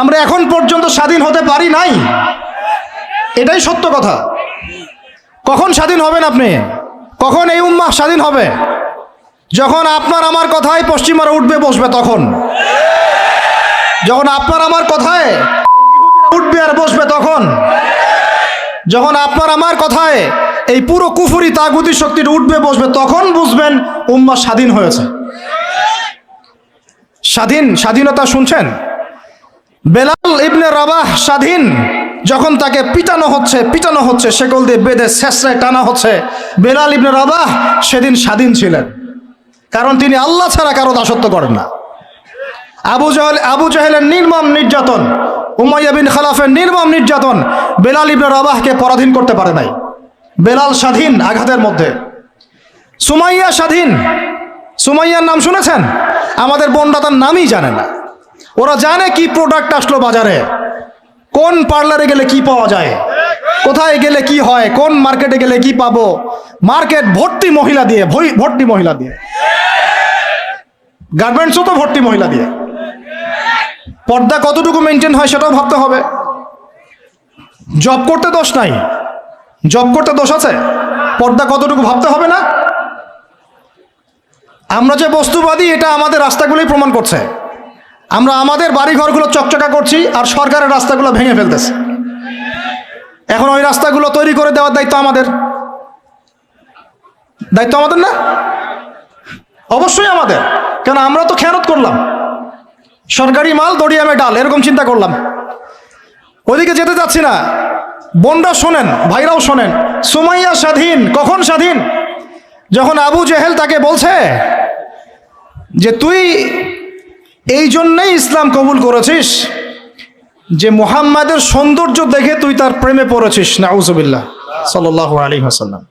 আমরা এখন পর্যন্ত স্বাধীন হতে পারি নাই। এটাই সত্য কথা। কখন স্বাধীন হবেন আপনি? কখন এই উম্মাহ স্বাধীন হবে? যখন আপনার আমার কথায় পশ্চিমারা উঠবে, বসবে তখন। যখন আপনার আমার কথায় উঠবে আর বসবে তখন। যখন আপনার আমার কথায় এই পুরো কুফুরি তাগুতি শক্তিটা উঠবে, বসবে তখন বুঝবেন উম্মা স্বাধীন হয়েছে। স্বাধীন স্বাধীনতা শুনছেন? বেলাল ইবনে রাবাহ স্বাধীন। যখন তাকে পিটানো হচ্ছে পিটানো হচ্ছে সেকল দিয়ে বেঁধে শেষরায় টানা হচ্ছে। বেলাল ইবনে রাবাহ সেদিন স্বাধীন ছিলেন। কারণ তিনি আল্লাহ ছাড়া কারও দাসত্ব করেন না। আবু জাহেল, আবু জাহেলের নির্মম নির্যাতন, উমাইয়া বিন খালাফের নির্মম নির্যাতন বেলাল ইবনে রাবাহকে পরাধীন করতে পারে নাই। বেলাল স্বাধীন আঘাতের মধ্যে। সুমাইয়া স্বাধীন। সুমাইয়ার নাম শুনেছেন? আমাদের বোনরা তার নামই জানে না। ওরা জানে কি প্রোডাক্ট আসলো বাজারে। কোন পার্লারে গেলে কি পাওয়া যায়? কোথায় গেলে কি হয়? কোন মার্কেটে গেলে কি পাবো? মার্কেট ভর্তি মহিলা দিয়ে ভর্তি মহিলা দিয়ে। গার্মেন্টসও তো ভর্তি মহিলা দিয়ে। পর্দা কতটুকু মেনটেন হয় সেটাও ভাবতে হবে। জব করতে দোষ নাই। জব করতে দোষ আছে? পর্দা কতটুকু ভাবতে হবে না? আমরা যে বস্তুবাদী, এটা আমাদের রাস্তাগুলোই প্রমাণ করছে। আমরা আমাদের বাড়ি ঘরগুলো চকচকা করছি আর সরকারের রাস্তাগুলো ভেঙে ফেলতেছে। এখন ওই রাস্তাগুলো তৈরি করে দেওয়ার দায়িত্ব আমাদের। দায়িত্ব আমাদের না? অবশ্যই আমাদের। কেন আমরা তো খেয়ানত করলাম। সরকারি মাল দড়িয়ামে ডাল, এরকম চিন্তা করলাম। ওইদিকে যেতে যাচ্ছি না। বোনরা শোনেন, ভাইরাও শোনেন। সুমাইয়া স্বাধীন, কখন স্বাধীন? যখন আবু জেহেল তাকে বলছে যে, তুই এই জন্যেই ইসলাম কবুল করেছিস যে মুহাম্মাদের সৌন্দর্য দেখে তুই তার প্রেমে পড়েছিস, নাউজুবিল্লাহ সাল্লাহ আলী হাসাল্লাম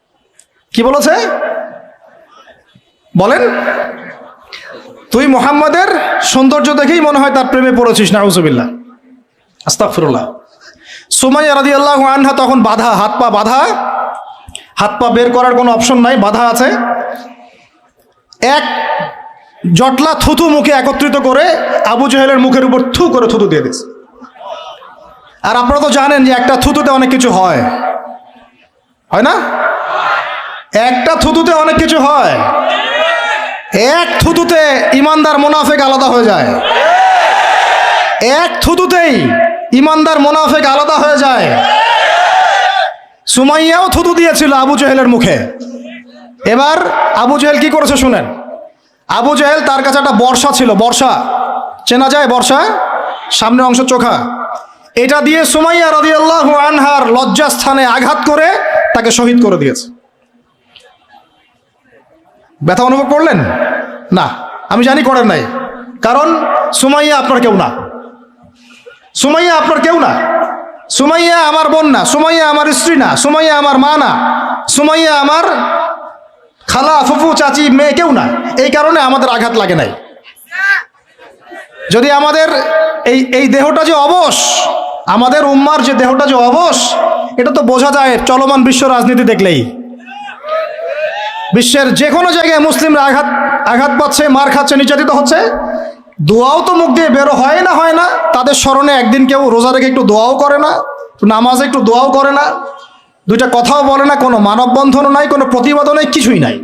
কি বলেছে? বলেন, তুই মুহাম্মাদের সৌন্দর্য দেখেই মনে হয় তার প্রেমে পড়েছিস, নাউজুবিল্লাহ। আস্তাগফিরুল্লাহ। সুমাইয়া আল্লাহ আনহা তখন বাধা, হাত পা বাধা, হাত পা বের করার কোনো অপশন নাই, বাধা আছে। এক জটলা থুতু মুখে একত্রিত করে আবু জহেলের মুখের উপর থু করে থুতু দিয়ে দিস আর আপনারা তো জানেন যে একটা থুতুতে অনেক কিছু হয়। হয় না? একটা থুতুতে অনেক কিছু হয়। এক থুতুতে ইমানদার মোনাফেক আলাদা হয়ে যায়। এক থুতুতেই ইমানদার মোনাফেক আলাদা হয়ে যায়। সুমাইয়াও থুতু দিয়েছিল আবু জহেলের মুখে। এবার আবু জহেল কি করেছে শুনেন। আবু জহেল তার কাছে একটা বর্ষা ছিল, বর্ষা। চেনা যায় বর্ষা? সামনের অংশ চোখা। এটা দিয়ে সুমাইয়া রাদিয়াল্লাহু আনহার লজ্জাস্থানে আঘাত করে তাকে শহীদ করে দিয়েছে। ব্যথা অনুভব করলেন? না, আমি জানি করেন নাই। কারণ সুমাইয়া আপনার কেউ না। সুমাইয়া আপনার কেউ না। সুমাইয়া আমার বোন না। সুমাইয়া আমার স্ত্রী না। সুমাইয়া আমার মা না। সুমাইয়া আমার খালা, ফুফু, চাচি, মেয়ে কেউ না। এই কারণে আমাদের আঘাত লাগে নাই। যদি আমাদের এই এই দেহটা যে অবশ, আমাদের উম্মার যে দেহটা যে অবশ, এটা তো বোঝা যায় চলমান বিশ্ব রাজনীতি দেখলেই। বিশ্বের যে কোনো জায়গায় মুসলিমরা আঘাত আঘাত পাচ্ছে, মার খাচ্ছে, নির্যাতিত হচ্ছে। দোয়াও তো মুখ দিয়ে বেরো, হয় না হয় না, তাদের স্মরণে একদিন কেউ রোজা রেখে একটু দোয়াও করে না, নামাজে একটু দোয়াও করে না। দুইটা কথাও বলে না, কোনো মানববন্ধনও নাই, কোনো প্রতিবাদও নাই, কিছুই নাই।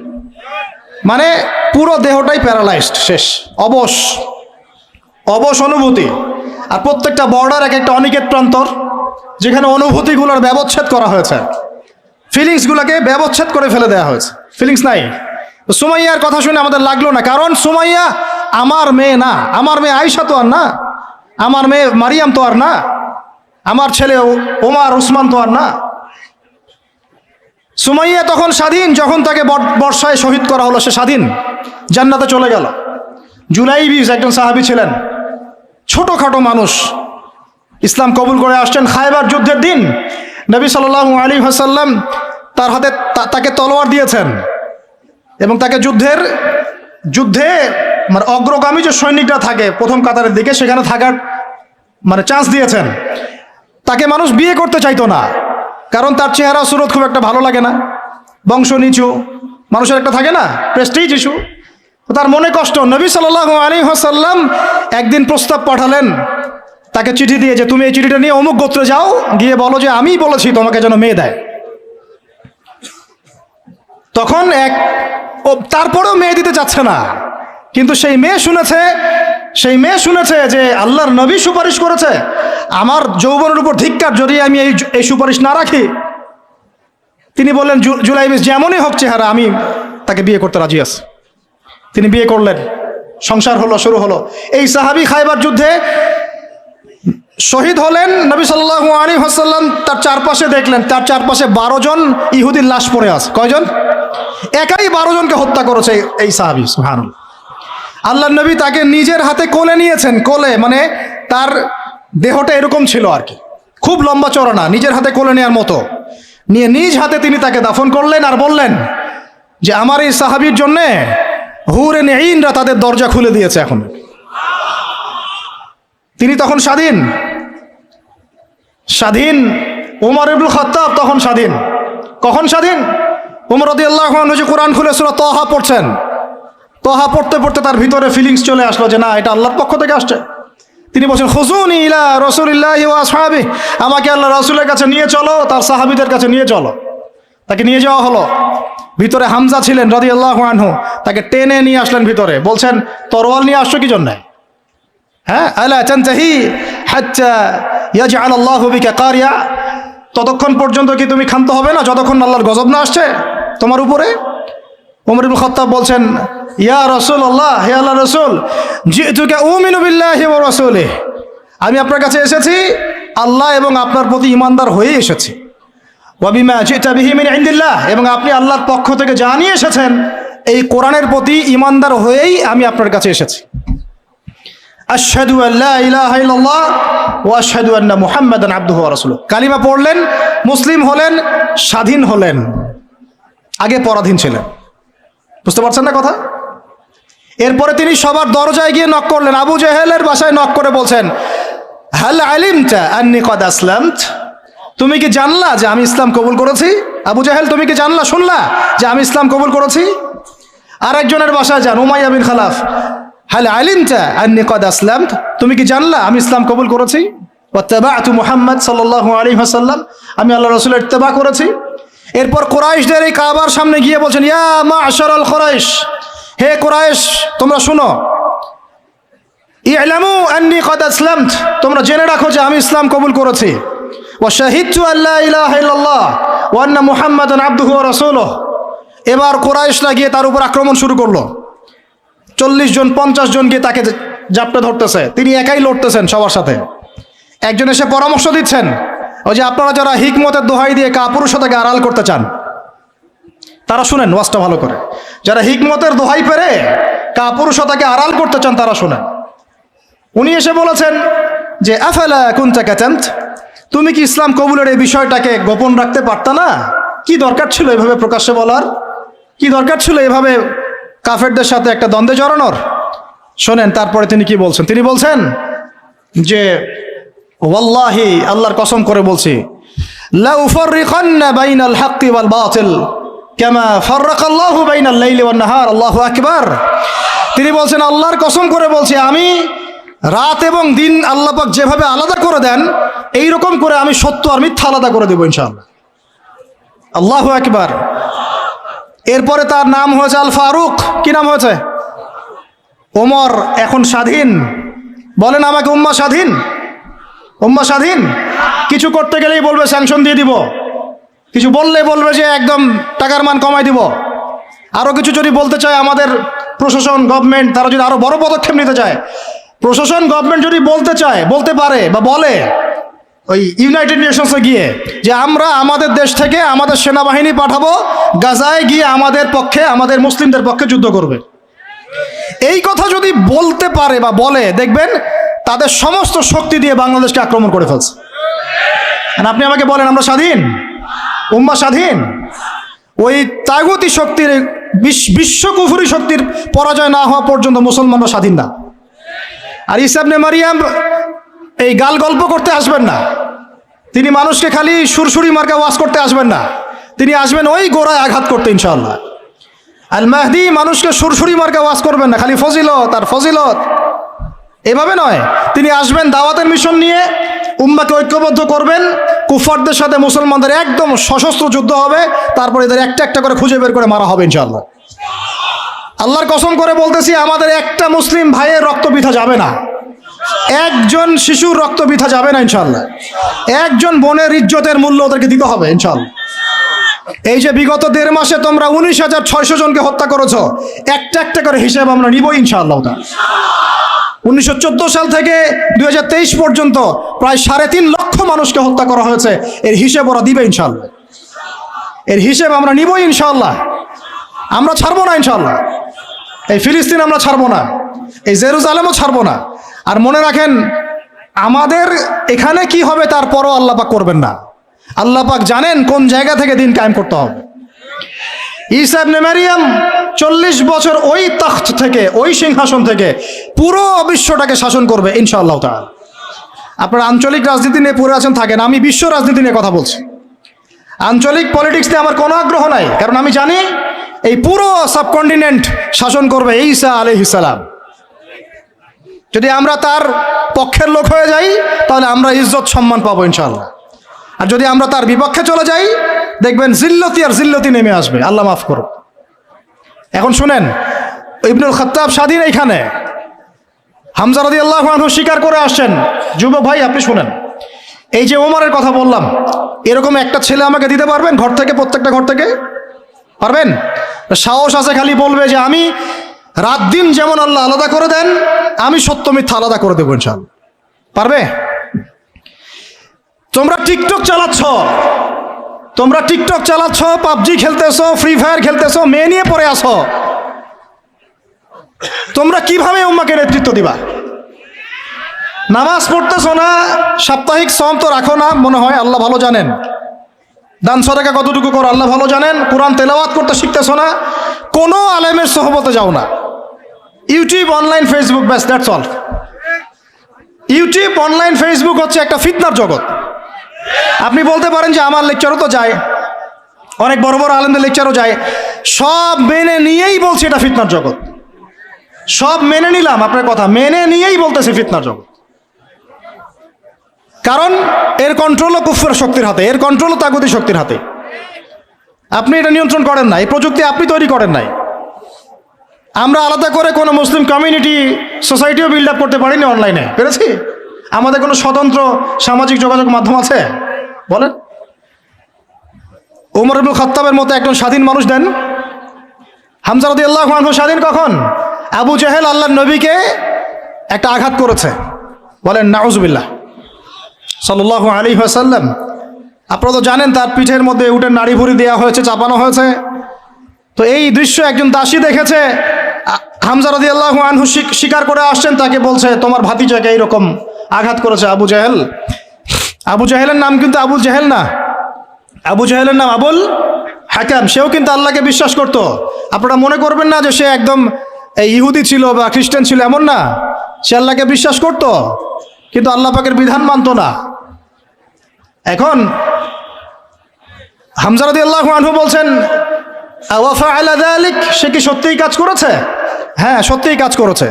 মানে পুরো দেহটাই প্যারালাইজড, শেষ, অবশ অবশ অনুভূতি। আর প্রত্যেকটা বর্ডার এক একটা অনিকেত প্রান্তর, যেখানে অনুভূতিগুলোর ব্যবচ্ছেদ করা হয়েছে। ফিলিংসগুলোকে ব্যবচ্ছেদ করে ফেলে দেওয়া হয়েছে। ফিলিংস নাই। সুমাইয়ার কথা শুনে আমাদের লাগল না, কারণ সুমাইয়া আমার মেয়ে না, আমার মেয়ে আয়সা তো আর না, আমার মেয়ে মারিয়াম তো আর না, আমার ছেলে ওমার উসমান তো আর না। সুমাইয়া তখন স্বাধীন, যখন তাকে বর- বর্ষায় শহীদ করা হলো, সে স্বাধীন। জান্নাতে চলে গেল। জুলাইবিস একজন সাহাবী ছিলেন। ছোটোখাটো মানুষ। ইসলাম কবুল করে আসছেন খায়বার যুদ্ধের দিন। নবী সাল্লাহ আলী হাসাল্লাম তার হাতে তাকে তলোয়ার দিয়েছেন এবং তাকে যুদ্ধের, যুদ্ধে মানে অগ্রগামী যে সৈনিকরা থাকে প্রথম কাতারের দিকে, সেখানে থাকার মানে চান্স দিয়েছেন। তাকে মানুষ বিয়ে করতে চাইতো না। কারণ তার চেহারা সুরত খুব একটা ভালো লাগে না। বংশ নিচু, মানুষের একটা থাকে না প্রেস্টিজ ইস্যু তার মনে কষ্ট, নবী সাল্লাহ আলী হাসাল্লাম একদিন প্রস্তাব পাঠালেন, তাকে চিঠি দিয়ে যে, তুমি এই চিঠিটা নিয়ে অমুক গোত্রে যাও, গিয়ে বলো যে আমিই বলেছি তোমাকে যেন মেয়ে দেয়। তখন এক, ও, তারপরেও মেয়ে দিতে চাচ্ছে না, কিন্তু সেই মেয়ে শুনেছে সেই মেয়ে শুনেছে যে আল্লাহর নবী সুপারিশ করেছে। আমার যৌবনের উপর ধিক্কার যদি আমি এই এই সুপারিশ না রাখি, তিনি বললেন, "জু- জুলাই মিস যেমনই হোক চেহারা, আমি তাকে বিয়ে করতে রাজি আছি। তিনি বিয়ে করলেন, সংসার হলো, শুরু হলো। এই সাহাবি খাইবার যুদ্ধে শহীদ হলেন, নবী সাল্লাহ আলী হাসাল্লাম তার চারপাশে দেখলেন, তার চারপাশে বারো জন ইহুদির লাশ পড়ে আছে। কয়জন? একাই বারো জনকে হত্যা করেছে এই- সাহাবি সুহানুল আল্লাহ নবী তাকে নিজের হাতে কোলে নিয়েছেন, কোলে মানে তার দেহটা এরকম ছিল আর কি। খুব লম্বা চড়া না নিজের হাতে কোলে নেওয়ার মতো। নিয়ে নিজ হাতে তিনি তাকে দাফন করলেন আর বললেন যে, আমার এই সাহাবির জন্যে হুরে নেইনরা তাদের দরজা খুলে দিয়েছে এখন। তিনি তখন স্বাধীন। স্বাধীন ওমর ইবুল খত্তাব তখন স্বাধীন। কখন স্বাধীন? ওমর রদি আল্লাহ যে কোরআন খুলে সুরা তহা পড়ছেন। তহা পড়তে পড়তে তার ভিতরে ফিলিংস চলে আসলো যে না, এটা আল্লাহর পক্ষ থেকে আসছে। তিনি বলছেন খুসুন ইলা রসুলিল্লাহ সাহাবি আমাকে আল্লাহ রসুলের কাছে নিয়ে চলো, তার সাহাবিদের কাছে নিয়ে চলো। তাকে নিয়ে যাওয়া হলো। ভিতরে হামজা ছিলেন রদি আল্লাহ আনহু। তাকে টেনে নিয়ে আসলেন ভিতরে। বলছেন, তরোয়াল নিয়ে আসছো কি জন্যে? হ্যাঁ? আলা আল্লাহু কারিয়া। ততক্ষণ পর্যন্ত কি তুমি ক্ষান্ত হবে না, যতক্ষণ আল্লাহর গজব না আসছে তোমার উপরে? ওমর ইবনে খাত্তাব বলছেন, ইয়া রাসূল আল্লাহ হে আল্লাহ রাসূল ওয়া রাসূলিহি। আমি আপনার কাছে এসেছি, আল্লাহ এবং আপনার প্রতি ইমানদার হয়ে এসেছি। এবং আপনি আল্লাহর পক্ষ থেকে জানিয়ে এসেছেন, এই কোরআনের প্রতি ইমানদার হয়েই আমি আপনার কাছে এসেছি। আশহাদু আল্লা ইলাহা ইল্লাল্লাহ ওয়া আশহাদু আন্না মুহাম্মাদান আবদুহু ওয়া রাসূলুহু। কালিমা পড়লেন, মুসলিম হলেন, স্বাধীন হলেন। আগে পরাধীন ছিলেন। বুঝতে পারছেন না কথা? এরপরে তিনি সবার দরজায় গিয়ে নক করলেন। আবু জেহেলের বাসায় নক করে বলছেন, হাল আসলামত? তুমি কি জানলা যে আমি ইসলাম কবুল করেছি? আবু জাহেল, তুমি কি জানলা, শুনলা যে আমি ইসলাম কবুল করেছি? আর একজনের বাসায় যান, উমাইয়া বিন খালাফ। হাল আলিমতা আন্নি কদ আসলাম তুমি কি জানলা আমি ইসলাম কবুল করেছি? ওয়াত্তাবাতু মুহাম্মদ সাল্লাল্লাহু আলাইহি ওয়াসাল্লাম। আমি আল্লাহ রাসূলের ইত্তেবা করেছি। এরপর কোরাইশদের এই কাবার সামনে গিয়ে বলছেন, ইয়া মাশারাল কোরাইশ, হে কোরাইশ, তোমরা শুনো। ইলামু আন্নি কদ আসলামত, তোমরা জেনে রাখো যে আমি ইসলাম কবুল করেছি। ওয়া শাহিদতু আল্লা ইলাহা ইল্লাল্লাহ, ওয়া আন্না মুহাম্মাদান আবদুহু রাসূলুহু। এবার কোরাইশরা গিয়ে তার উপর আক্রমণ শুরু করল। চল্লিশ জন, পঞ্চাশ জন গিয়ে তাকে জাপটে ধরতেছে। তিনি একাই লড়তেছেন সবার সাথে। একজন এসে পরামর্শ দিচ্ছেন ওই যে আপনারা যারা হিকমতের দোহাই দিয়ে কাপুরুষতাকে আড়াল করতে চান, তারা শুনেন, ওয়াজটা ভালো করে। যারা হিকমতের দোহাই পেরে কাপুরুষতাকে আড়াল করতে চান, তারা শুনেন। উনি এসে বলেছেন যে, আফালা কুনতা কাতান্ত তুমি কি ইসলাম কবুলের এই বিষয়টাকে গোপন রাখতে পারতা না? কি দরকার ছিল এভাবে প্রকাশ্যে বলার? কি দরকার ছিল এভাবে কাফেরদের সাথে একটা দ্বন্দ্বে জড়ানোর? শোনেন, তারপরে তিনি কি বলছেন? তিনি বলছেন যে ওয়াল্লাহি, আল্লাহর কসম করে বলছি তিনি বলছেন, আল্লাহর কসম করে বলছি, আমি রাত এবং দিন আল্লাহ পাক যেভাবে আলাদা করে দেন এই রকম করে আমি সত্য আর মিথ্যা আলাদা করে দেবো ইনশাআল্লাহ। আল্লাহ আকবার। এরপরে তার নাম হয়েছে আল ফারুক। কি নাম হয়েছে? ওমর, এখন স্বাধীন। বলেন আমাকে, উম্মা স্বাধীন? উম্মা স্বাধীন? কিছু করতে গেলেই বলবে স্যাংশন দিয়ে দিব। কিছু বললে বলবে যে একদম টাকার মান কমাই দিব। আরও কিছু যদি বলতে চায় আমাদের প্রশাসন গভর্নমেন্ট তারা যদি আরও বড় পদক্ষেপ নিতে চায়। প্রশাসন গভর্নমেন্ট যদি বলতে চায়, বলতে পারে বা বলে ওই ইউনাইটেড নেশনসে গিয়ে যে আমরা আমাদের দেশ থেকে আমাদের সেনাবাহিনী পাঠাবো, গাজায় গিয়ে আমাদের পক্ষে, আমাদের মুসলিমদের পক্ষে যুদ্ধ করবে। এই কথা যদি বলতে পারে বা বলে, দেখবেন তাদের সমস্ত শক্তি দিয়ে বাংলাদেশকে আক্রমণ করে ফেলছে। আপনি আমাকে বলেন, আমরা স্বাধীন? উম্মা স্বাধীন? ওই তাগুতি শক্তির, বিশ- বিশ্বকুফুরি শক্তির পরাজয় না হওয়া পর্যন্ত মুসলমানরা স্বাধীন না। আর ইসাবনে মারিয়াম এই গাল গল্প করতে আসবেন না। তিনি মানুষকে খালি সুরসুরি মার্কা ওয়াশ করতে আসবেন না। তিনি আসবেন ওই গোড়ায় আঘাত করতে ইনশাল্লাহ আল মাহদি মানুষকে সুরসুরি মার্কা ওয়াশ করবেন না, খালি ফজিলত, আর ফজিলত। এভাবে নয়। তিনি আসবেন দাওয়াতের মিশন নিয়ে, উম্মাকে ঐক্যবদ্ধ করবেন কুফারদের সাথে মুসলমানদের একদম সশস্ত্র যুদ্ধ হবে, তারপর এদের একটা একটা করে খুঁজে বের করে মারা হবে ইনশাল্লাহ আল্লাহর কসম করে বলতেছি, আমাদের একটা মুসলিম ভাইয়ের রক্ত বিথা যাবে না। একজন শিশুর রক্ত বিথা যাবে না ইনশাল্লাহ একজন বোনের ইজ্জতের মূল্য ওদেরকে দিতে হবে ইনশাল্লাহ এই যে বিগত দেড় মাসে তোমরা উনিশ হাজার ছয়শো জনকে হত্যা করেছ, একটা একটা করে হিসেব আমরা নিব ইনশাআল্লাহ উনিশশো চোদ্দ সাল থেকে দুই হাজার তেইশ পর্যন্ত প্রায় সাড়ে তিন লক্ষ মানুষকে হত্যা করা হয়েছে। এর হিসেব ওরা দিবে ইনশাল্লাহ এর হিসেব আমরা নিবই ইনশাল্লাহ আমরা ছাড়বো না ইনশাল্লাহ এই ফিলিস্তিন আমরা ছাড়বো না। এই জেরুজালেমও ছাড়বো না। আর মনে রাখেন, আমাদের এখানে কি হবে তারপরও আল্লাপাক করবেন না। আল্লাপাক জানেন কোন জায়গা থেকে দিন কায়েম করতে হবে। ইসাব নেমারিয়াম চল্লিশ বছর ওই তখ্ত থেকে, ওই সিংহাসন থেকে পুরো বিশ্বটাকে শাসন করবে, ইনশাআল্লাহ তাআলা। আপনার আঞ্চলিক রাজনীতি নিয়ে পড়ে আছেন, থাকেন। আমি বিশ্ব রাজনীতি নিয়ে কথা বলছি। আঞ্চলিক পলিটিক্স নিয়ে আমার কোনো আগ্রহ নাই, কারণ আমি জানি এই পুরো সাবকন্টিনেন্ট শাসন করবে ঈসা আলহিসাল্লাম যদি আমরা তার পক্ষের লোক হয়ে যাই, তাহলে আমরা ইজ্জত সম্মান পাবো ইনশাল্লাহ আর যদি আমরা তার বিপক্ষে চলে যাই, দেখবেন জিল্লতি আর জিল্লতি নেমে আসবে। আল্লাহ মাফ করো এখন শুনেন, ইবনুল খত্তাব স্বাধীন এইখানে। হামজা রদি আল্লাহ স্বীকার করে আসছেন। যুবক ভাই, আপনি শুনেন। এই যে ওমরের কথা বললাম, এরকম একটা ছেলে আমাকে দিতে পারবেন ঘর থেকে, প্রত্যেকটা ঘর থেকে? পারবেন? সাহস আছে খালি বলবে যে আমি রাত দিন যেমন আল্লাহ আলাদা করে দেন, আমি সত্য মিথ্যা আলাদা করে দেবো ইনশাল পারবে? তোমরা টিকটক চালাচ্ছ। তোমরা টিকটক চালাচ্ছ, পাবজি খেলতেছো ফ্রি ফায়ার খেলতেছো, মেয়ে নিয়ে পড়ে আসো তোমরা কীভাবে উম্মাকে নেতৃত্ব দিবা? নামাজ পড়তেছো না? সাপ্তাহিক সম তো রাখো না, মনে হয় আল্লাহ ভালো জানেন। দান সদাকা কতটুকু করো, আল্লাহ ভালো জানেন। কোরআন তেলাওয়াত করতে শিখতেছো না? কোনো আলেমের সহবতে যাও না। ইউটিউব, অনলাইন, ফেসবুক, ব্যাস that's all YouTube, online, Facebook হচ্ছে একটা ফিতনার জগৎ। আপনি বলতে পারেন যে আমার লেকচারও তো যায়। অনেক বড় বড় আলেমদের লেকচারও যায়। সব মেনে নিয়েই বলছে এটা ফিতনার জগৎ। সব মেনে নিলাম আপনার কথা, মেনে নিয়েই বলতেছে ফিতনার জগৎ। কারণ এর কন্ট্রোলও কুফর শক্তির হাতে, এর কন্ট্রোলও তাগুদি শক্তির হাতে। আপনি এটা নিয়ন্ত্রণ করেন না এই প্রযুক্তি আপনি তৈরি করেন নাই। আমরা আলাদা করে কোনো মুসলিম কমিউনিটি সোসাইটিও বিল্ড আপ করতে পারিনি অনলাইনে পেরেছি? আমাদের কোনো স্বতন্ত্র সামাজিক যোগাযোগ মাধ্যম আছে? বলেন। ওমর আব্দুল খত্তাবের মতো একজন স্বাধীন মানুষ দেন। হামজারদি আল্লাহ স্বাধীন কখন? আবু জাহেল আল্লাহ নবীকে একটা আঘাত করেছে। বলেন, নাউজবিল্লাহ। সাল্লাহ আলী সাল্লাম আপনারা তো জানেন, তার পিঠের মধ্যে উঠে নাড়ি ভুড়ি দেওয়া হয়েছে, চাপানো হয়েছে। তো এই দৃশ্য একজন দাসী দেখেছে। হামজা রদি আল্লাহ আনহু স্বীকার করে আসছেন, তাকে বলছে, তোমার ভাতিজাকে এইরকম আঘাত করেছে আবু জাহেল। আবু জাহেলের নাম কিন্তু আবু জাহেল না। আবু জাহেলের নাম আবুল হাকাম। সেও কিন্তু আল্লাহকে বিশ্বাস করত। আপনারা মনে করবেন না যে সে একদম ইহুদি ছিল বা খ্রিস্টান ছিল, এমন না। সে আল্লাহকে বিশ্বাস করত, কিন্তু আল্লাহ পাকের বিধান মানত না। এখন হামজারদি আল্লাহ আনহু বলছেন সে কি সত্যিই কাজ করেছে? হ্যাঁ সত্যিই কাজ করেছে।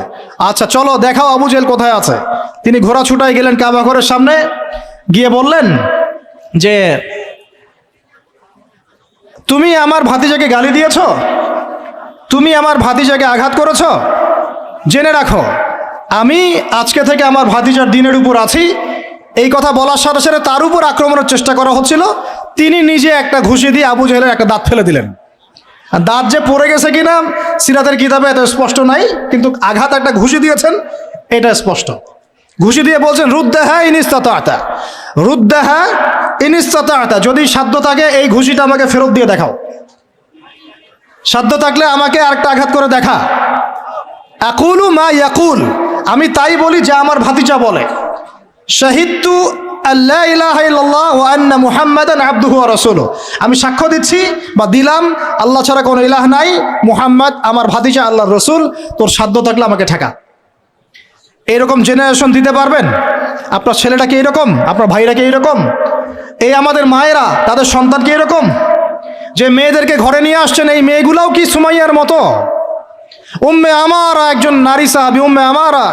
আচ্ছা চলো, দেখাও আবু জেল কোথায় আছে। তিনি ঘোড়া ছুটাই গেলেন কাবা ঘরের সামনে, গিয়ে বললেন যে, তুমি আমার ভাতিজাকে গালি দিয়েছ? তুমি আমার ভাতিজাকে আঘাত করেছ? জেনে রাখো, আমি আজকে থেকে আমার ভাতিজার দিনের উপর আছি। এই কথা বলার সাথে সাথে তার উপর আক্রমণের চেষ্টা করা হচ্ছিল। তিনি নিজে একটা ঘুষি দিয়ে আবু জেহেলের একটা দাঁত ফেলে দিলেন। দাঁত যে পড়ে গেছে কিনা, সিরাতের কিতাবে এত স্পষ্ট নাই, কিন্তু আঘাত একটা ঘুষি দিয়েছেন, এটা স্পষ্ট। ঘুষি দিয়ে বলছেন রুদ্দাহা ইনিস্তাতা রুদ্দাহা ইনিস্তাতা যদি সাধ্য থাকে, এই ঘুষিটা আমাকে ফেরত দিয়ে দেখাও। সাধ্য থাকলে আমাকে আরেকটা আঘাত করে দেখা। আকুলু মা ইয়াকুল। আমি তাই বলি যা আমার ভাতিজা বলে। শাহিদতু আল্লাহ আমি সাক্ষ্য দিচ্ছি বা দিলাম, আল্লাহ ছাড়া কোনো ইলাহ নাই। মুহাম্মদ আমার ভাতিজা আল্লাহর রসুল, তোর সাধ্য থাকলে আমাকে ঠেকা। এরকম জেনারেশন দিতে পারবেন? আপনার ছেলেটা কি এরকম? আপনার ভাইরা কি এরকম? এই আমাদের মায়েরা, তাদের সন্তান কি এরকম? যে মেয়েদেরকে ঘরে নিয়ে আসছেন, এই মেয়েগুলাও কি সুমাইয়ার মতো? উম্মে আমারা একজন নারী সাহাবি, উম্মে আমারা।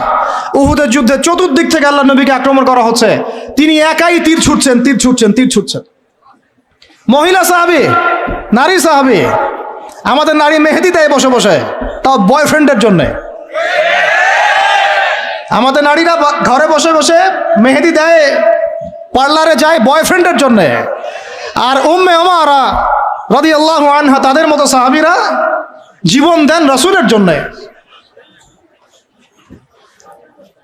উহুদের যুদ্ধে চতুর্দিক থেকে আল্লাহ নবীকে আক্রমণ করা হচ্ছে। তিনি একাই তীর ছুটছেন তীর ছুটছেন তীর ছুটছেন। মহিলা সাহাবি, নারী সাহাবি, আমাদের নারী মেহেদি দেয় বসে বসে, তাও বয়ফ্রেন্ডের জন্যে। আমাদের নারীরা ঘরে বসে বসে মেহেদি দেয়, পার্লারে যায় বয়ফ্রেন্ডের জন্যে। আর উম্মে আমারা রদি আল্লাহ আনহা, তাদের মতো সাহাবিরা জীবন দেন রসুলের জন্যে।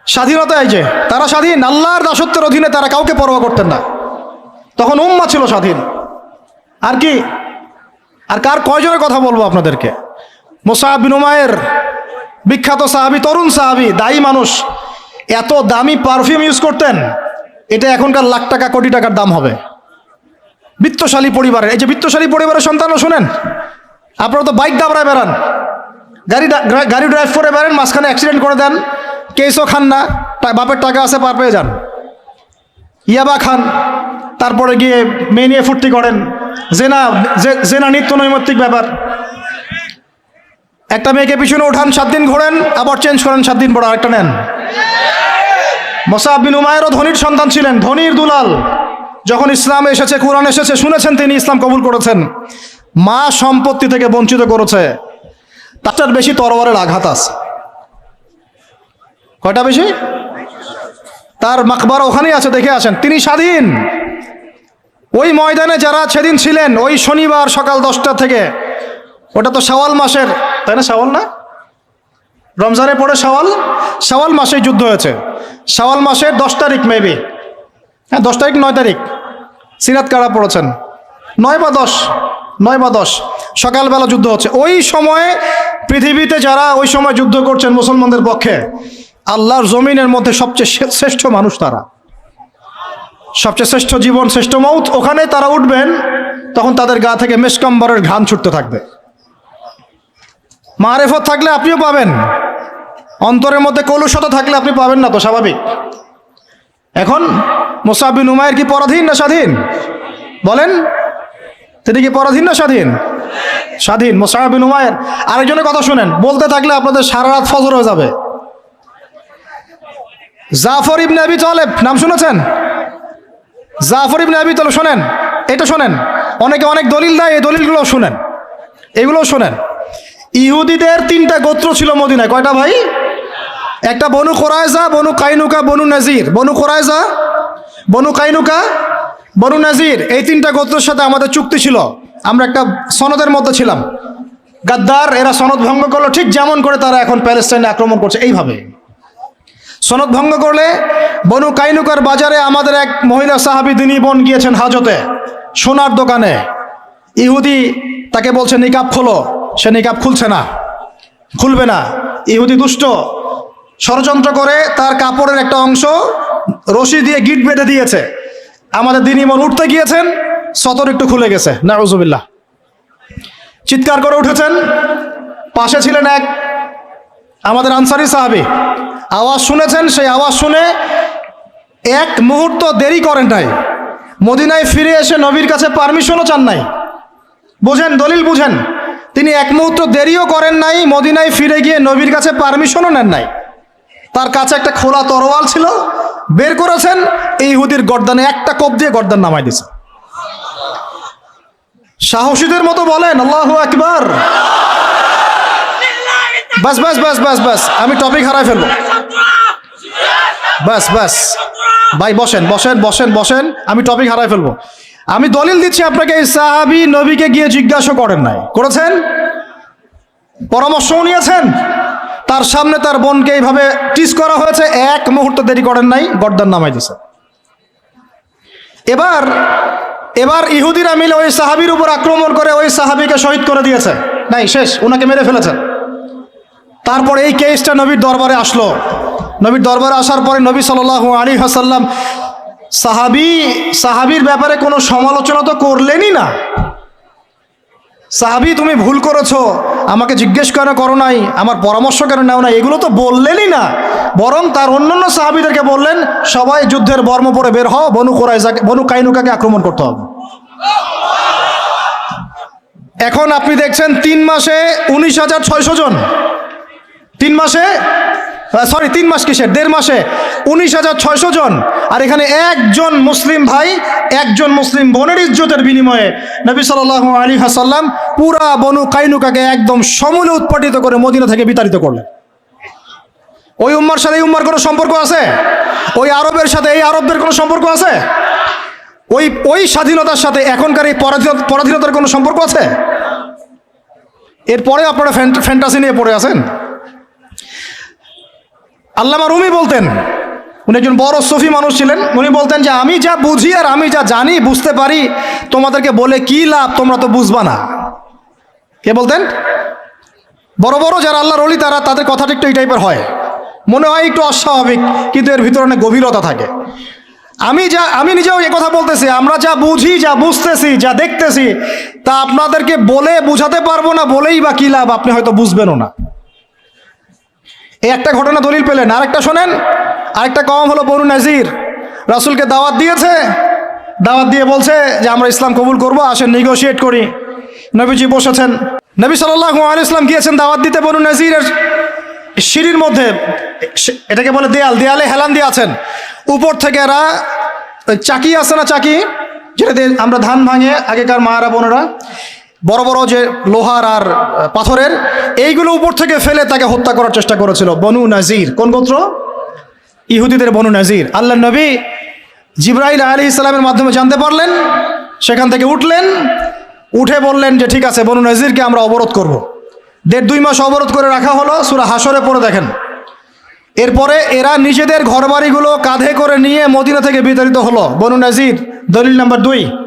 স্বাধীনতা এই যে, তারা স্বাধীন, আল্লাহর দাসত্বের অধীনে তারা কাউকে পরোয়া করতেন না। তখন উম্মা ছিল স্বাধীন। আর কি? আর কার কয়জনের কথা বলব আপনাদেরকে? মোসাহাব বিন উমায়ের বিখ্যাত সাহাবি, তরুণ সাহাবি, দায়ী মানুষ, এত দামি পারফিউম ইউজ করতেন, এটা এখনকার লাখ টাকা, কোটি টাকার দাম হবে। বিত্তশালী পরিবারের, এই যে বিত্তশালী পরিবারের সন্তানও শোনেন? আপনারা তো বাইক দাবড়ায় বেড়ান। গাড়ি গাড়ি ড্রাইভ করে বেড়ান, মাঝখানে অ্যাক্সিডেন্ট করে দেন কেসও খান না বাপের টাকা আছে, পার পেয়ে যান। ইয়াবা খান, তারপরে গিয়ে মেয়ে নিয়ে ফুর্তি করেন। জেনা জেনা নিত্য নৈমিত্তিক ব্যাপার। একটা মেয়েকে পিছনে উঠান, সাত দিন ঘোরেন, আবার চেঞ্জ করেন, সাত দিন পর আরেকটা নেন। মোসাব বিন উমায়েরও ধনির সন্তান ছিলেন, ধনির দুলাল। যখন ইসলাম এসেছে, কোরআন এসেছে, শুনেছেন তিনি, ইসলাম কবুল করেছেন। মা সম্পত্তি থেকে বঞ্চিত করেছে, তার বেশি তরবারের আঘাত আছে। কয়টা বেশি? তার মাকবার ওখানেই আছে, দেখে আসেন। তিনি স্বাধীন। ওই ময়দানে যারা সেদিন ছিলেন, ওই শনিবার সকাল দশটা থেকে, ওটা তো শাওয়াল মাসের, তাই না শাওয়াল না? রমজানে পড়ে শাওয়াল? শাওয়াল মাসে যুদ্ধ হয়েছে। শাওয়াল মাসের দশ তারিখ মেবি হ্যাঁ দশ তারিখ, নয় তারিখ। সিরাত কারা পড়েছেন? নয় বা দশ? নয় বা দশ। সকালবেলা যুদ্ধ হচ্ছে। ওই সময়ে পৃথিবীতে যারা ওই সময় যুদ্ধ করছেন মুসলমানদের পক্ষে, আল্লাহর জমিনের মধ্যে সবচেয়ে শ্রেষ্ঠ মানুষ তারা। সবচেয়ে শ্রেষ্ঠ জীবন, শ্রেষ্ঠ মৌত, ওখানে তারা উঠবেন, তখন তাদের গা থেকে মেসকম্বরের ঘাম ছুটতে থাকবে। মারেফত থাকলে আপনিও পাবেন। অন্তরের মধ্যে কলুষতা থাকলে আপনি পাবেন না তো, স্বাভাবিক। এখন মোসাবিন উমায়ের কি পরাধীন না স্বাধীন? বলেন তিনি কি পরাধীন না স্বাধীন? স্বাধীন। মোসাহাবিন উমায়ের আরেকজনের কথা শুনেন। বলতে থাকলে আপনাদের সারা রাত ফজর হয়ে যাবে। জাফর ইবনে আবি তালেব, নাম শুনেছেন? জাফর ইবনে আবি তালেব শোনেন? এটা শোনেন। অনেকে অনেক দলিল দেয়, এই দলিলগুলো শোনেন। এগুলো শোনেন। ইহুদিদের তিনটা গোত্র ছিল মদিনায়। কয়টা ভাই? একটা বনু কোরাইজা, বনু কাইনুকা, বনু নাজির। বনু কোরাইজা, বনু কাইনুকা বনু নাজির, এই তিনটা গোত্রের সাথে আমাদের চুক্তি ছিল। আমরা একটা সনদের মধ্যে ছিলাম। গাদ্দার, এরা সনদ ভঙ্গ করল, ঠিক যেমন করে তারা এখন প্যালেস্টাইনে আক্রমণ করছে, এইভাবে। সনদ ভঙ্গ করলে বনু কাইনুকার বাজারে আমাদের এক মহিলা সাহাবি দিনী বোন গিয়েছেন হাজতে, সোনার দোকানে। ইহুদি তাকে বলছে, নিকাব খোলো, সে নিকাব খুলছে না, খুলবে না। ইহুদি দুষ্ট ষড়যন্ত্র করে তার কাপড়ের একটা অংশ রশি দিয়ে গিট বেঁধে দিয়েছে। আমাদের দিন মন উঠতে গিয়েছেন, সতর একটু খুলে গেছে। নাউজুবিল্লাহ। চিৎকার করে উঠেছেন। পাশে ছিলেন এক আমাদের আনসারি সাহাবি। আওয়াজ শুনেছেন, সেই আওয়াজ শুনে এক মুহূর্ত দেরি করেন নাই। মদিনায় ফিরে এসে নবীর কাছে পারমিশনও চান নাই। বুঝেন, দলিল বুঝেন। তিনি এক মুহূর্ত দেরিও করেন নাই, মদিনায় ফিরে গিয়ে নবীর কাছে পারমিশনও নেন নাই। তার কাছে একটা খোলা তরোয়াল ছিল বের করেছেন, এই ইহুদির গর্দানে একটা কোপ দিয়ে গর্দান নামাই দিয়েছে। সাহসীদের মতো বলেন, আল্লাহ একবার বাস বাস বাস বাস বাস, আমি টপিক হারাই ফেলব। বাস বাস, ভাই, বসেন বসেন বসেন বসেন, আমি টপিক হারাই ফেলব। আমি দলিল দিচ্ছি আপনাকে, এই সাহাবি নবীকে গিয়ে জিজ্ঞাসা করেন নাই। করেছেন? পরামর্শও নিয়েছেন? তার সামনে তার বোনকে এইভাবে টিস করা হয়েছে। এক মুহূর্ত দেরি করেন নাই, গর্দান নামাই দিয়েছে এবার এবার ইহুদিরা মিলে ওই সাহাবির উপর আক্রমণ করে ওই সাহাবিকে শহীদ করে দিয়েছে। নাই, শেষ, ওনাকে মেরে ফেলেছেন তারপর এই কেসটা নবীর দরবারে আসলো। নবীর দরবারে আসার পরে নবী সাল আলী হাসাল্লাম সাহাবি, সাহাবির ব্যাপারে কোনো সমালোচনা তো করলেনই না। সাহাবি, তুমি ভুল করেছ। আমাকে জিজ্ঞেস কেন করো নাই? আমার পরামর্শ কেন নেও না এগুলো তো বললেনই না। বরং তার অন্যান্য সাহাবিদেরকে বললেন, সবাই যুদ্ধের বর্ম পরে বের হও, বনু কোরাইজাকে, বনু কাইনুকাকে আক্রমণ করতে হবে। এখন আপনি দেখছেন, তিন মাসে উনিশ হাজার ছয়শো জন। তিন মাসে সরি তিন মাস কিসের? দেড় মাসে। উনিশ হাজার ছয়শো জন। আর এখানে একজন মুসলিম ভাই, একজন মুসলিম বোনের ইজ্জতের বিনিময়ে নবী সাল আলী হাসাল্লাম পুরা বনু কাইনুকাকে একদম সমূলে উৎপাটিত করে মদিনা থেকে বিতাড়িত করলেন। ওই উম্মার সাথে এই উম্মার কোনো সম্পর্ক আছে? ওই আরবের সাথে এই আরবদের কোনো সম্পর্ক আছে? ওই ওই স্বাধীনতার সাথে এখনকার এই পরাধীন- পরাধীনতার কোনো সম্পর্ক আছে? এরপরে আপনারা ফ্যান- ফ্যান্টাসি নিয়ে পড়ে আছেন? আল্লামা রুমি বলতেন। উনি একজন বড় সফি মানুষ ছিলেন। উনি বলতেন যে, আমি যা বুঝি আর আমি যা জানি, বুঝতে পারি, তোমাদেরকে বলে কি লাভ তোমরা তো বুঝবা না। কে বলতেন? বড় বড় যারা আল্লাহর অলি তারা তাদের কথাটা একটু এই টাইপের হয়। মনে হয় একটু অস্বাভাবিক, কিন্তু এর ভিতরে অনেক গভীরতা থাকে। আমি যা, আমি নিজেও এ কথা বলতেছি, আমরা যা বুঝি, যা বুঝতেছি, যা দেখতেছি, তা আপনাদেরকে বলে বুঝাতে পারব না, বলেই বা কি লাভ, আপনি হয়তো বুঝবেনও না। এই একটা ঘটনা দলিল পেলেন। আরেকটা শোনেন। আরেকটা কম হলো বনু নাজির। রাসুলকে দাওয়াত দিয়েছে। দাওয়াত দিয়ে বলছে যে, আমরা ইসলাম কবুল করব, আসেন নেগোশিয়েট করি। নবীজি বসেছেন। নবী সাল্লাহ ইসলাম গিয়েছেন দাওয়াত দিতে বনু নাজিরের সিঁড়ির মধ্যে। এটাকে বলে দেয়াল। দেয়ালে হেলান দিয়ে আছেন। উপর থেকে এরা, চাকি আছে না চাকি? যেটা আমরা ধান ভাঙে আগেকার মায়েরা, বোনেরা। বড় বড় যে লোহার আর পাথরের, এইগুলো উপর থেকে ফেলে তাকে হত্যা করার চেষ্টা করেছিল। বনু নাজির। কোন গোত্র? ইহুদিদের বনু নাজির। আল্লাহ নবী জিব্রাইল আলী ইসলামের মাধ্যমে জানতে পারলেন, সেখান থেকে উঠলেন, উঠে বললেন যে, ঠিক আছে, বনু নাজিরকে আমরা অবরোধ করব। দেড় দুই মাস অবরোধ করে রাখা হলো, সুরা হাসরে পড়ে দেখেন। এরপরে এরা নিজেদের ঘরবাড়িগুলো কাঁধে করে নিয়ে মদিনা থেকে বিতাড়িত হলো। বনু নাজির, দলিল নাম্বার দুই।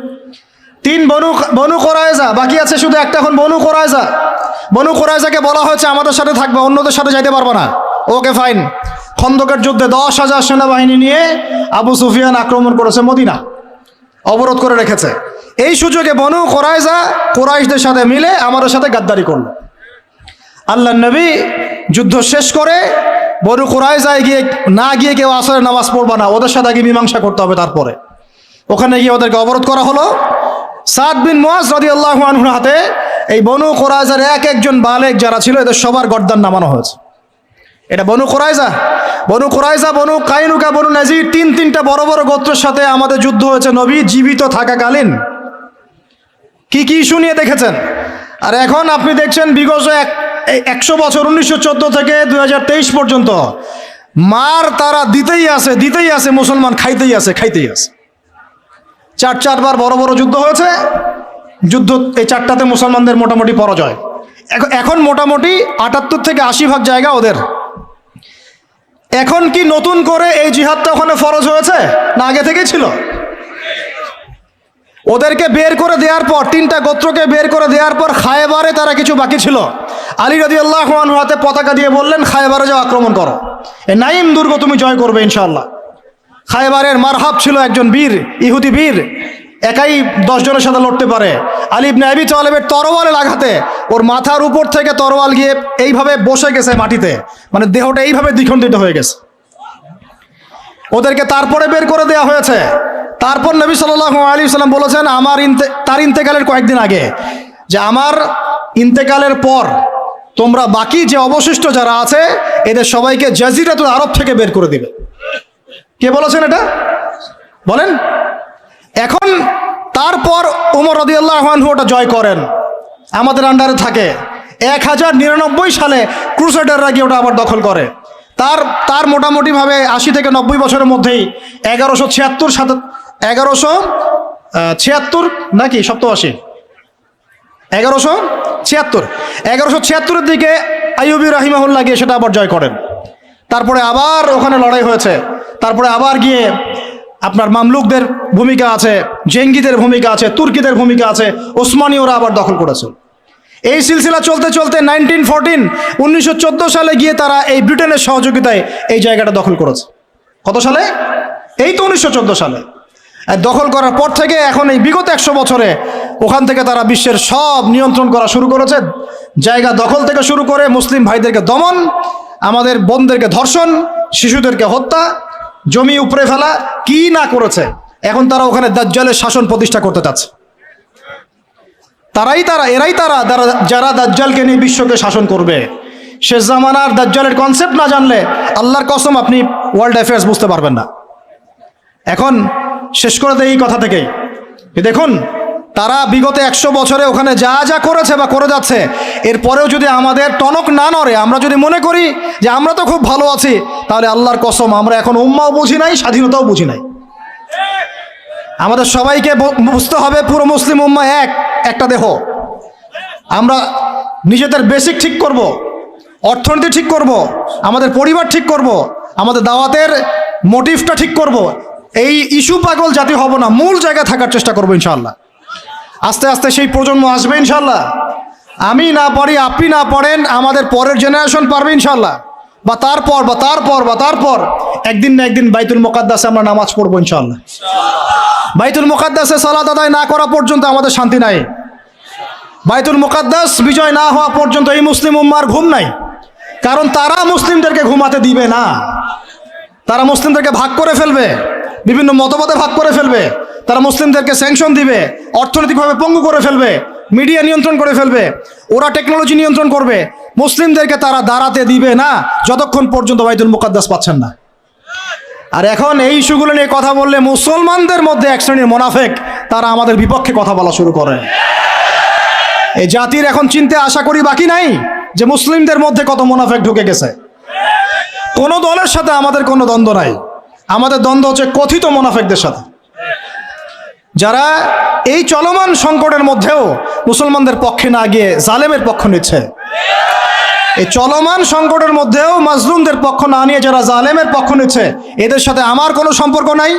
তিন বনু বনু কোরায়জা, বাকি আছে শুধু একটা এখন বনু কোরায়জা। বনু কোরায়জাকে বলা হয়েছে, আমাদের সাথে থাকবে, অন্যদের সাথে যাইতে পারবে না। ওকে ফাইন খন্দকের যুদ্ধে দশ হাজার সেনাবাহিনী নিয়ে আবু সুফিয়ান আক্রমণ করেছে মদিনা। অবরোধ করে রেখেছে। এই সুযোগে বনু কোরাইজা কোরাইশদের সাথে মিলে আমাদের সাথে গাদ্দারি করল। আল্লাহ নবী যুদ্ধ শেষ করে বনু কোরাইজায় গিয়ে না গিয়ে কেউ আসরে নামাজ পড়বা না, ওদের সাথে আগে মীমাংসা করতে হবে তারপরে। ওখানে গিয়ে ওদেরকে অবরোধ করা হলো। সাদ বিন মোয়াজ রদি আল্লাহ আনহুর হাতে এই বনু কোরাইজার এক একজন বালেক যারা ছিল, এদের সবার গর্দান নামানো হয়েছে। এটা বনু কোরাইজা বনু কোরাইজা, বনু কাইনুকা, বনু নাজির, তিন তিনটা বড় বড় গোত্রের সাথে আমাদের যুদ্ধ হয়েছে। নবী জীবিত থাকাকালীন। কি কি শুনিয়ে দেখেছেন? আর এখন আপনি দেখছেন বিগত এক একশো বছর, উনিশশো চোদ্দ থেকে দু হাজার তেইশ পর্যন্ত মার তারা দিতেই আছে দিতেই আছে, মুসলমান খাইতেই আছে খাইতেই আছে। চার চারবার বড় বড় যুদ্ধ হয়েছে। যুদ্ধ, এই চারটাতে মুসলমানদের মোটামুটি পরাজয়। এখন- মোটামুটি আটাত্তর থেকে আশি ভাগ জায়গা ওদের। এখন কি নতুন করে এই জিহাদটা ওখানে ফরজ হয়েছে? না আগে থেকেই ছিল? ওদেরকে বের করে দেওয়ার পর, তিনটা গোত্রকে বের করে দেওয়ার পর খায়বারে তারা কিছু বাকি ছিল। আলী রদি আল্লাহ হাতে পতাকা দিয়ে বললেন, খায়বারে যাও, আক্রমণ করো। এ নাইম দুর্গ তুমি জয় করবে ইনশাল্লাহ খায়বারের মারহাব ছিল একজন বীর, ইহুদি বীর। একাই দশ জনের সাথে লড়তে পারে। আলিব আবি তালেবের তরোয়ালের আঘাতে ওর মাথার উপর থেকে তরোয়াল গিয়ে এইভাবে বসে গেছে মাটিতে। মানে দেহটা এইভাবে দ্বিখণ্ডিত হয়ে গেছে। ওদেরকে তারপরে বের করে দেওয়া হয়েছে। তারপর নবী সাল্লাহ আলী সাল্লাম বলেছেন, আমার ইন্তে, তার ইন্তেকালের কয়েকদিন আগে, যে আমার ইন্তেকালের পর তোমরা বাকি যে অবশিষ্ট যারা আছে, এদের সবাইকে জাজিরাতুল আরব থেকে বের করে দিবে। কে বলেছেন এটা? বলেন। এখন তারপর উমর রদিয়াল্লাহ ওটা জয় করেন। আমাদের আন্ডারে থাকে। এক হাজার নিরানব্বই সালে ক্রুসেডাররা গিয়ে ওটা আবার দখল করে। তার তার মোটামুটিভাবে আশি থেকে নব্বই বছরের মধ্যেই এগারোশো ছিয়াত্তর সাত, এগারোশো ছিয়াত্তর নাকি সপ্তআশি? এগারোশো ছিয়াত্তর। এগারোশো ছিয়াত্তরের দিকে আইয়ুবি রাহিমাহুল্লাহ গিয়ে সেটা আবার জয় করেন। তারপরে আবার ওখানে লড়াই হয়েছে। তারপরে আবার গিয়ে আপনার মামলুকদের ভূমিকা আছে, জেঙ্গিদের ভূমিকা আছে, তুর্কিদের ভূমিকা আছে, ওসমানীয়রা আবার দখল করেছে। এই সিলসিলা চলতে চলতে নাইনটিন ফোরটিন উনিশশো চোদ্দ সালে গিয়ে তারা এই ব্রিটেনের সহযোগিতায় এই জায়গাটা দখল করেছে। কত সালে? এই তো উনিশশো চোদ্দ সালে। দখল করার পর থেকে এখন এই বিগত একশো বছরে ওখান থেকে তারা বিশ্বের সব নিয়ন্ত্রণ করা শুরু করেছে। জায়গা দখল থেকে শুরু করে মুসলিম ভাইদেরকে দমন, আমাদের বোনদেরকে ধর্ষণ, শিশুদেরকে হত্যা, জমি উপড়ে ফেলা, কি না করেছে, এখন তারা ওখানে দাজ্জালের শাসন প্রতিষ্ঠা করতে চাচ্ছে। তারাই তারা, এরাই তারা যারা দাজ্জালকে নিয়ে বিশ্বকে শাসন করবে। শেষ জামানার দাজ্জালের কনসেপ্ট না জানলে আল্লাহর কসম আপনি ওয়ার্ল্ড অ্যাফেয়ার্স বুঝতে পারবেন না। এখন শেষ করে দেয় এই কথা থেকেই। দেখুন, তারা বিগত একশো বছরে ওখানে যা যা করেছে বা করে যাচ্ছে, এরপরেও যদি আমাদের টনক না নড়ে, আমরা যদি মনে করি যে আমরা তো খুব ভালো আছি, তাহলে আল্লাহর কসম, আমরা এখন উম্মাও বুঝি নাই, স্বাধীনতাও বুঝি নাই। আমাদের সবাইকে বুঝতে হবে, পুরো মুসলিম উম্মা এক, একটা দেহ। আমরা নিজেদের বেসিক ঠিক করব, অর্থনীতি ঠিক করব, আমাদের পরিবার ঠিক করব, আমাদের দাওয়াতের মোটিভটা ঠিক করব এই ইস্যু পাগল জাতি হব না, মূল জায়গায় থাকার চেষ্টা করব ইনশাল্লাহ আস্তে আস্তে সেই প্রজন্ম আসবে ইনশাল্লাহ আমি না পড়ি আপনি না পড়েন আমাদের পরের জেনারেশন পারবে ইনশাল্লাহ বা তারপর বা তারপর বা তারপর। একদিন না একদিন বাইতুল মোকাদ্দাসে আমরা নামাজ পড়ব ইনশাল্লাহ বাইতুল মোকাদ্দাসে সালাত আদায় না করা পর্যন্ত আমাদের শান্তি নাই। বাইতুল মোকাদ্দাস বিজয় না হওয়া পর্যন্ত এই মুসলিম উম্মার ঘুম নাই। কারণ তারা মুসলিমদেরকে ঘুমাতে দিবে না। তারা মুসলিমদেরকে ভাগ করে ফেলবে। বিভিন্ন মতবাদে ভাগ করে ফেলবে। তারা মুসলিমদেরকে স্যাংশন দিবে, অর্থনৈতিকভাবে পঙ্গু করে ফেলবে মিডিয়া নিয়ন্ত্রণ করে ফেলবে, ওরা টেকনোলজি নিয়ন্ত্রণ করবে, মুসলিমদেরকে তারা দাঁড়াতে দিবে না, যতক্ষণ পর্যন্ত বাইদুল মুকাদ্দাস পাচ্ছেন না। আর এখন এই ইস্যুগুলো নিয়ে কথা বললে মুসলমানদের মধ্যে এক শ্রেণির মোনাফেক, তারা আমাদের বিপক্ষে কথা বলা শুরু করে। এই জাতির এখন চিনতে আশা করি বাকি নাই যে মুসলিমদের মধ্যে কত মোনাফেক ঢুকে গেছে। কোন দলের সাথে আমাদের কোনো দ্বন্দ্ব নাই। আমাদের দ্বন্দ্ব হচ্ছে কথিত মোনাফেকদের সাথে। যারা এই চলমান সংকটের মধ্যেও মুসলমানদের পক্ষে না গিয়ে জালেমের পক্ষ নিচ্ছে, এই চলমান সংকটের মধ্যেও মাজলুমদের পক্ষ না নিয়ে যারা জালেমের পক্ষ নিচ্ছে, এদের সাথে আমার কোনো সম্পর্ক নাই,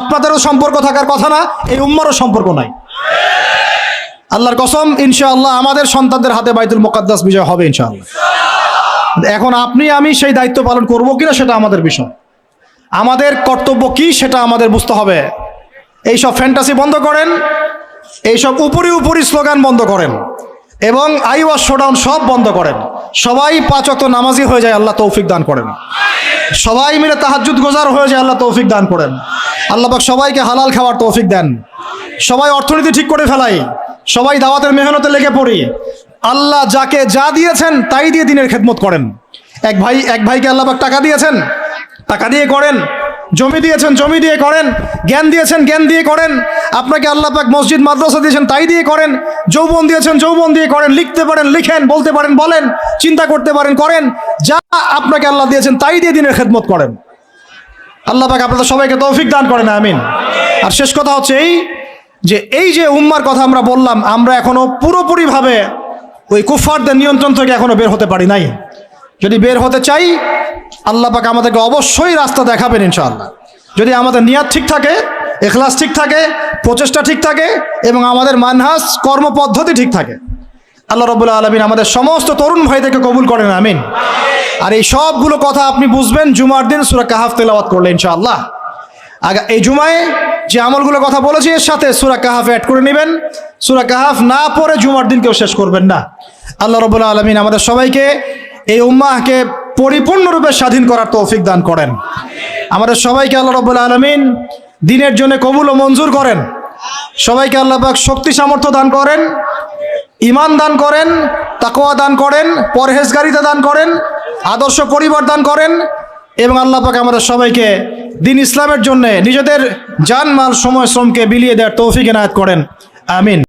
আপনাদেরও সম্পর্ক থাকার কথা না, এই উম্মারও সম্পর্ক নাই। আল্লাহর কসম, ইনশাআল্লাহ আমাদের সন্তানদের হাতে বাইতুল মোকাদ্দাস বিজয় হবে, ইনশাআল্লাহ। এখন আপনি, আমি সেই দায়িত্ব পালন করব কিনা সেটা আমাদের বিষয়। আমাদের কর্তব্য কি সেটা আমাদের বুঝতে হবে। এইসব ফ্যান্টাসি বন্ধ করেন, এইসব উপরি উপরি স্লোগান বন্ধ করেন এবং আই ওয়াশ শোডাউন সব বন্ধ করেন। সবাই পাঁচ অক্ত নামাজি হয়ে যায়, আল্লাহ তৌফিক দান করেন। সবাই মিলে তাহাজুদ গোজার হয়ে যায়, আল্লাহ তৌফিক দান করেন। আল্লাহ পাক সবাইকে হালাল খাওয়ার তৌফিক দেন। সবাই অর্থনীতি ঠিক করে ফেলাই, সবাই দাওয়াতের মেহনতে লেগে পড়ি। আল্লাহ যাকে যা দিয়েছেন, তাই দিয়ে দিনের খেদমত করেন। এক ভাই, এক ভাইকে আল্লাহ পাক টাকা দিয়েছেন টাকা দিয়ে করেন। জমি দিয়েছেন, জমি দিয়ে করেন। জ্ঞান দিয়েছেন, জ্ঞান দিয়ে করেন। আপনাকে আল্লাহ পাক মসজিদ, মাদ্রাসা দিয়েছেন, তাই দিয়ে করেন। যৌবন দিয়েছেন, যৌবন দিয়ে করেন। লিখতে পারেন, লিখেন, বলতে পারেন, বলেন, চিন্তা করতে পারেন, করেন। যা আপনাকে আল্লাহ দিয়েছেন, তাই দিয়ে দিনের খেদমত করেন। আল্লাহ পাক আপনাদের সবাইকে তৌফিক দান করেন, আমিন। আর শেষ কথা হচ্ছে এই যে এই যে উম্মার কথা আমরা বললাম, আমরা এখনও পুরোপুরিভাবে ওই কুফারদের নিয়ন্ত্রণ থেকে এখনও বের হতে পারি নাই। যদি বের হতে চাই, আল্লাহ পাক আমাদেরকে অবশ্যই রাস্তা দেখাবেন ইনশাআল্লাহ। যদি আমাদের নিয়াত ঠিক থাকে, এখলাস ঠিক থাকে, প্রচেষ্টা ঠিক থাকে এবং আমাদের মানহাস কর্মপদ্ধতি ঠিক থাকে, আল্লাহ রবুল্লা আলমিন আমাদের সমস্ত তরুণ ভাইদেরকে কবুল করেন, আমিন। আর এই সবগুলো কথা আপনি বুঝবেন, জুমার দিন সুরা কাহাফ তেলাওয়াত করলে ইনশাআল্লাহ। আগা এই জুমায় যে আমলগুলো কথা বলেছি, এর সাথে সুরা কাহাফ অ্যাড করে নেবেন। সুরা কাহাফ না পরে জুমার দিন কেউ শেষ করবেন না। আল্লাহ রবুল্লা আলমিন আমাদের সবাইকে এই উম্মাহকে পরিপূর্ণরূপে স্বাধীন করার তৌফিক দান করেন। আমাদের সবাইকে আল্লাহ রবুল্লা আলমিন দিনের জন্য কবুল ও মঞ্জুর করেন। সবাইকে আল্লাহ পাক শক্তি, সামর্থ্য দান করেন ইমান দান করেন তাকোয়া দান করেন, পরহেজগারিতা দান করেন, আদর্শ পরিবার দান করেন এবং আল্লাহ পাক আমাদের সবাইকে দিন ইসলামের জন্য নিজেদের জান মাল সময় শ্রমকে বিলিয়ে দেওয়ার তৌফিক এনায়ত করেন। আমিন।